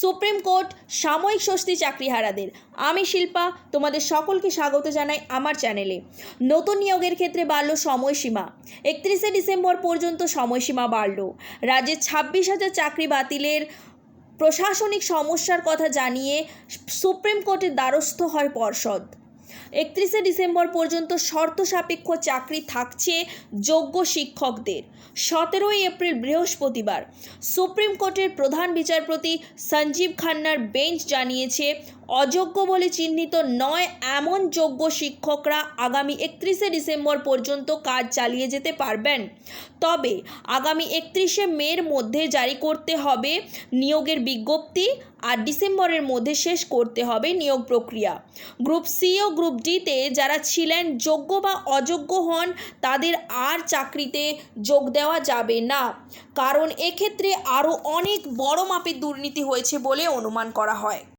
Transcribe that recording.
Supreme court সাময়িক স্বস্তি চাকরিহারাদের। আমি শিল্পা, তোমাদের সকলকে স্বাগত জানাই আমার চ্যানেলে। নতুন নিয়োগের ক্ষেত্রে বাড়ল সময়সীমা। একত্রিশে ডিসেম্বর পর্যন্ত সময়সীমা বাড়ল। রাজ্যের ছাব্বিশ হাজার চাকরি বাতিলের প্রশাসনিক সমস্যার কথা জানিয়ে সুপ্রিম কোর্টের দ্বারস্থ হয় পর্ষদ। একত্রিশে ডিসেম্বর পর্যন্ত শর্ত সাপেক্ষ চাকরি থাকছে যোগ্য শিক্ষকদের। সতেরোই এপ্রিল বৃহস্পতিবার সুপ্রিম কোর্টের প্রধান বিচারপতি সঞ্জীব খান্নার বেঞ্চ জানিয়েছে, অযোগ্য বলে চিহ্নিত নয় এমন যোগ্য শিক্ষকরা আগামী একত্রিশে ডিসেম্বর পর্যন্ত কাজ চালিয়ে যেতে পারবেন। তবে আগামী একত্রিশে মের মধ্যে জারি করতে হবে নিয়োগের বিজ্ঞপ্তি আর ডিসেম্বরের মধ্যে শেষ করতে হবে নিয়োগ প্রক্রিয়া। গ্রুপ সি ও গ্রুপ ডিতে যারা ছিলেন যোগ্য বা অযোগ্য হন, তাদের আর চাকরিতে যোগ দেওয়া যাবে না। কারণ এক্ষেত্রে আরও অনেক বড় মাপের দুর্নীতি হয়েছে বলে অনুমান করা হয়।